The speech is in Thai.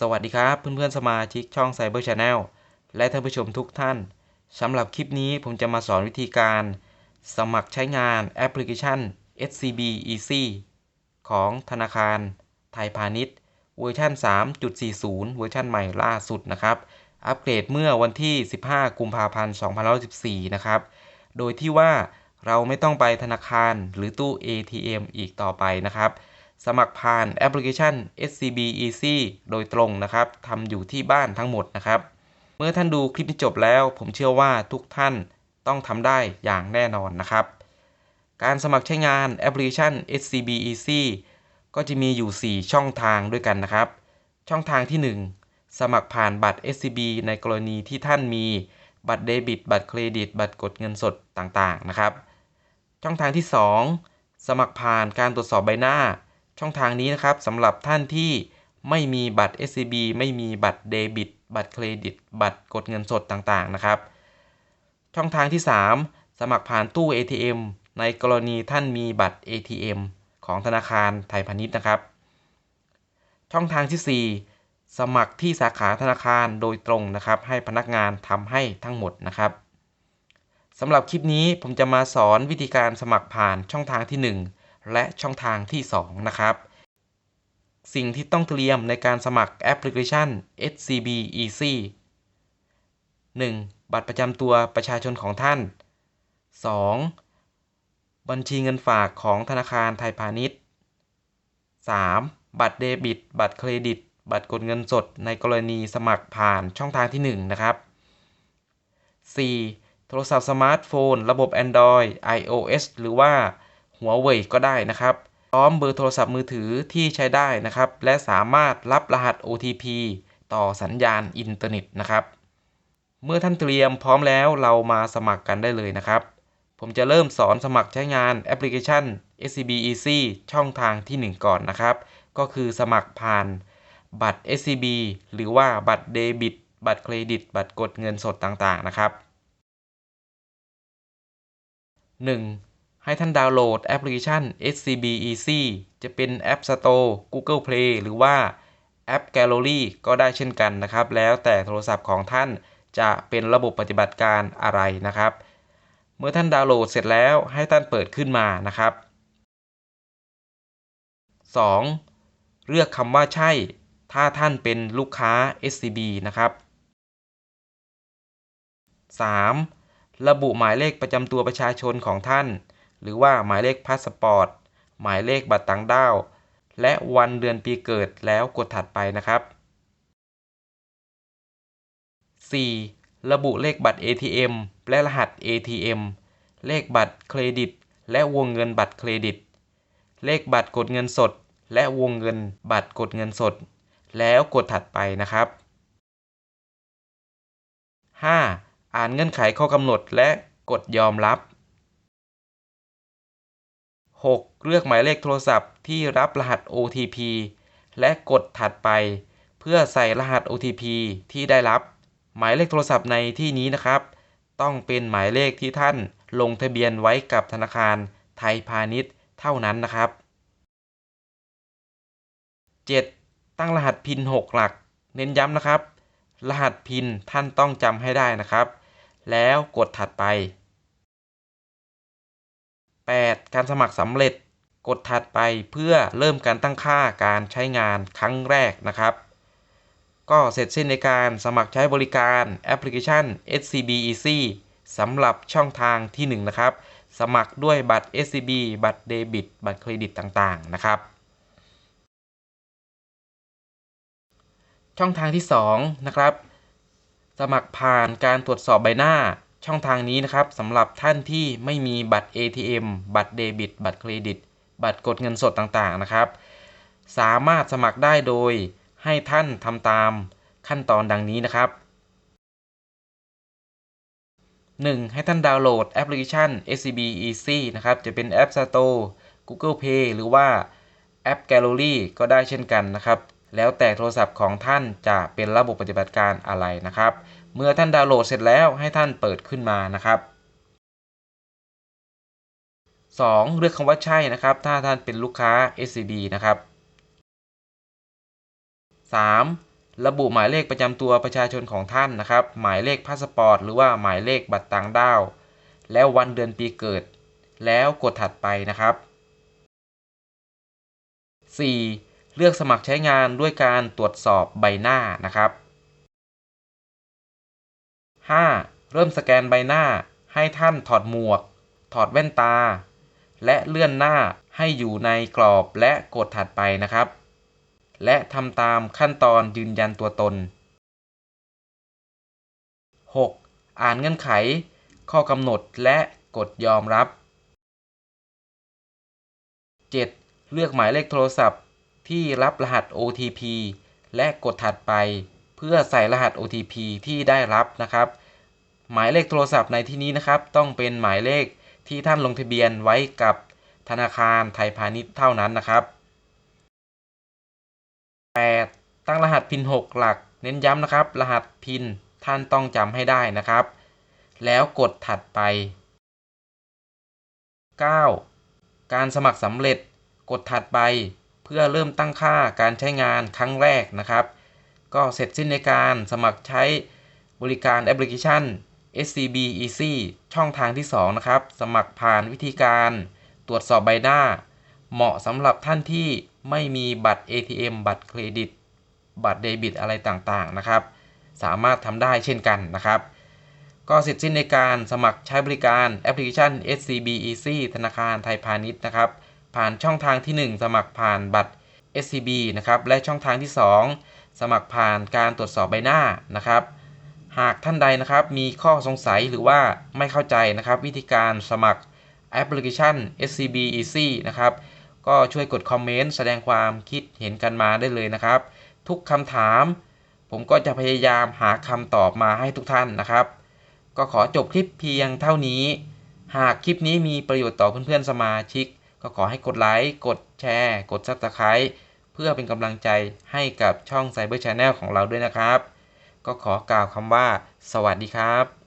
สวัสดีครับ เพื่อนๆสมาชิกช่อง Cyber Channel และท่านผู้ชมทุกท่านสำหรับคลิปนี้ผมจะมาสอนวิธีการ สมัครใช้งานแอปพลิเคชัน SCB Easy ของธนาคาร ไทยพาณิชย์ เวอร์ชัน3.40 เวอร์ชันใหม่ล่าสุดนะครับ อัปเกรดเมื่อวันที่ 15 กุมภาพันธ์2514 นะครับ โดยที่ว่าเราไม่ต้องไปธนาคารหรือตู้ ATM อีกต่อไปนะครับ สมัครผ่านแอปพลิเคชัน SCB Easy โดยตรงนะครับทำอยู่ที่บ้านทั้งหมดนะครับ เมื่อท่านดูคลิปนี้จบแล้ว ผมเชื่อว่าทุกท่านต้องทำได้อย่างแน่นอนนะครับ การสมัครใช้งานแอปพลิเคชัน SCB Easy ก็จะมีอยู่ 4 ช่องทางด้วยกันนะครับ ช่องทางที่ 1 สมัครผ่านบัตร SCB ในกรณีที่ท่านมีบัตรเดบิต บัตรเครดิต บัตรกดเงินสดต่างๆนะครับ ช่องทางที่ 2 สมัครผ่านการตรวจสอบใบหน้า ช่องทางนี้นะครับสำหรับท่านที่ไม่มีบัตร SCB ไม่มีบัตรเดบิต บัตรเครดิต บัตรกดเงินสดต่างๆนะครับ ช่องทางที่ 3 สมัครผ่านตู้ ATM ในกรณีท่านมีบัตร ATM ของธนาคารไทยพาณิชย์นะครับ ช่องทางที่ 4 สมัครที่สาขาธนาคารโดยตรงนะครับ ให้พนักงานทำให้ทั้งหมดนะครับสำหรับคลิปนี้ผมจะมาสอนวิธีการสมัครผ่านช่องทางที่ 1 และช่องทางที่ 2 นะครับ สิ่งที่ต้องเตรียมในการสมัครแอปพลิเคชัน SCB Easy 1. บัตรประจำตัวประชาชนของท่าน 2. บัญชีเงินฝากของธนาคารไทยพาณิชย์ 3. บัตรเดบิต บัตรเครดิต บัตรกดเงินสดในกรณีสมัครผ่านช่องทางที่ 1 นะครับ 4. โทรศัพท์สมาร์ทโฟน ระบบ Android iOS หรือว่า หัวเว่ยก็ได้นะครับพร้อมเบอร์โทรศัพท์มือถือที่ใช้ได้นะครับ และสามารถรับรหัส OTP ต่อสัญญาณอินเทอร์เน็ตนะครับ เมื่อท่านเตรียมพร้อมแล้วเรามาสมัครกันได้เลยนะครับ ผมจะเริ่มสอนสมัครใช้งานแอปพลิเคชัน SCB Easy ช่องทางที่ 1 ก่อนนะครับ ก็คือสมัครผ่านบัตร SCB หรือว่าบัตรเดบิต บัตรเครดิต บัตรกดเงินสดต่างๆนะครับ 1. ให้ท่านดาวน์โหลดแอปพลิเคชัน SCB Easy จะเป็น App Store Google Play หรือว่าแอป Gallery ก็ได้เช่นกันนะครับ แล้วแต่โทรศัพท์ของท่านจะเป็นระบบปฏิบัติการอะไรนะครับ เมื่อท่านดาวน์โหลดเสร็จแล้วให้ท่านเปิดขึ้นมานะครับ 2. เลือกคำว่าใช่ ถ้าท่านเป็นลูกค้า SCB นะครับ 3. ระบุหมายเลขประจำตัวประชาชนของท่าน หรือว่าหมายเลขพาสปอร์ต หมายเลขบัตรต่างด้าว และวันเดือนปีเกิดแล้วกดถัดไปนะครับ 4. ระบุเลขบัตร ATM และรหัส ATM เลขบัตรเครดิต และวงเงินบัตรเครดิต เลขบัตรกดเงินสด และวงเงินบัตรกดเงินสด แล้วกดถัดไปนะครับ 5. อ่านเงื่อนไขข้อกำหนดและกดยอมรับ 6. เลือกหมายเลขโทรศัพท์ที่รับรหัส OTP และกดถัดไป เพื่อใส่รหัส OTP ที่ได้รับ หมายเลขโทรศัพท์ในที่นี้นะครับ ต้องเป็นหมายเลขที่ท่านลงทะเบียนไว้กับธนาคารไทยพาณิชย์เท่านั้นนะครับ 7. ตั้งรหัสพิน 6 หลัก เน้นย้ำนะครับ รหัสพินท่านต้องจำให้ได้นะครับ แล้วกดถัดไป 8. การสมัครสำเร็จกดถัดไปเพื่อเริ่มการตั้งค่าการใช้งานครั้งแรกนะครับ ก็เสร็จสิ้นในการสมัครใช้บริการแอปพลิเคชัน SCB Easy สำหรับช่องทางที่ 1 นะครับ สมัครด้วยบัตร SCB บัตรเดบิต บัตรเครดิตต่างๆ นะครับ ช่องทางที่ 2 นะครับ สมัครผ่านการตรวจสอบใบหน้า ช่องทางนี้นะครับสำหรับท่านที่ไม่มีบัตร ATM บัตรเดบิต บัตรเครดิต บัตรกดเงินสดต่างๆนะครับ สามารถสมัครได้โดยให้ท่านทำตามขั้นตอนดังนี้นะครับ 1. ให้ท่านดาวน์โหลดแอปพลิเคชัน SCB Easy นะครับ จะเป็น App Store Google Play หรือว่าแอป Gallery ก็ได้เช่นกันนะครับ แล้วแต่โทรศัพท์ของท่านจะเป็นระบบปฏิบัติการอะไรนะครับ เมื่อท่านดาวน์โหลดเสร็จแล้วให้ท่านเปิดขึ้นมานะครับ 2. เลือกคำว่าใช่นะครับ ถ้าท่านเป็นลูกค้า SCB นะครับ 3. ระบุหมายเลขประจำตัวประชาชนของท่านนะครับ หมายเลขพาสปอร์ตหรือว่าหมายเลขบัตรต่างด้าว แล้ววันเดือนปีเกิด แล้วกดถัดไปนะครับ 4. เลือกสมัครใช้งานด้วยการตรวจสอบใบหน้านะครับ 5. เริ่มสแกนใบหน้า ให้ท่านถอดหมวก ถอดแว่นตา และเลื่อนหน้าให้อยู่ในกรอบและกดถัดไปนะครับ และทำตามขั้นตอนยืนยันตัวตน 6. อ่านเงื่อนไข ข้อกำหนดและกดยอมรับ 7. เลือกหมายเลขโทรศัพท์ที่รับรหัส OTP และกดถัดไป เพื่อใส่รหัส OTP ที่ได้รับนะครับ หมายเลขโทรศัพท์ในที่นี้นะครับ ต้องเป็นหมายเลขที่ท่านลงทะเบียนไว้กับธนาคารไทยพาณิชย์เท่านั้นนะครับ 8. ตั้งรหัสพิน 6 หลัก เน้นย้ำนะครับ รหัสพินท่านต้องจำให้ได้นะครับ แล้วกดถัดไป 9. การสมัครสำเร็จกดถัดไป เพื่อเริ่มตั้งค่าการใช้งานครั้งแรกนะครับ ก็เสร็จสิ้นในการสมัครใช้บริการแอปพลิเคชัน SCB Easy ช่องทางที่ 2 นะครับ สมัครผ่านวิธีการตรวจสอบใบหน้า เหมาะสำหรับท่านที่ไม่มีบัตร ATM บัตรเครดิต บัตรเดบิตอะไรต่างๆนะครับ สามารถทำได้เช่นกันนะครับ ก็เสร็จสิ้นในการสมัครใช้บริการแอปพลิเคชัน SCB Easy ธนาคารไทยพาณิชย์นะครับ ผ่านช่องทางที่ 1 สมัครผ่านบัตร SCB นะครับ และช่องทางที่ 2 สมัครผ่านการตรวจสอบใบหน้านะครับ หากท่านใดนะครับมีข้อสงสัยหรือว่าไม่เข้าใจนะครับ วิธีการสมัครแอปพลิเคชัน SCB Easy นะครับ ก็ช่วยกดคอมเมนต์แสดงความคิดเห็นกันมาได้เลยนะครับ ทุกคำถาม ผมก็จะพยายามหาคำตอบมาให้ทุกท่านนะครับ ก็ขอจบคลิปเพียงเท่านี้ หากคลิปนี้มีประโยชน์ต่อเพื่อนๆสมาชิก ก็ขอให้กดไลค์ กดแชร์ กด Subscribe เพื่อเป็นกำลังใจให้กับช่อง Cyber Channel ของเราด้วยนะครับ ก็ขอกล่าวคำว่า สวัสดีครับ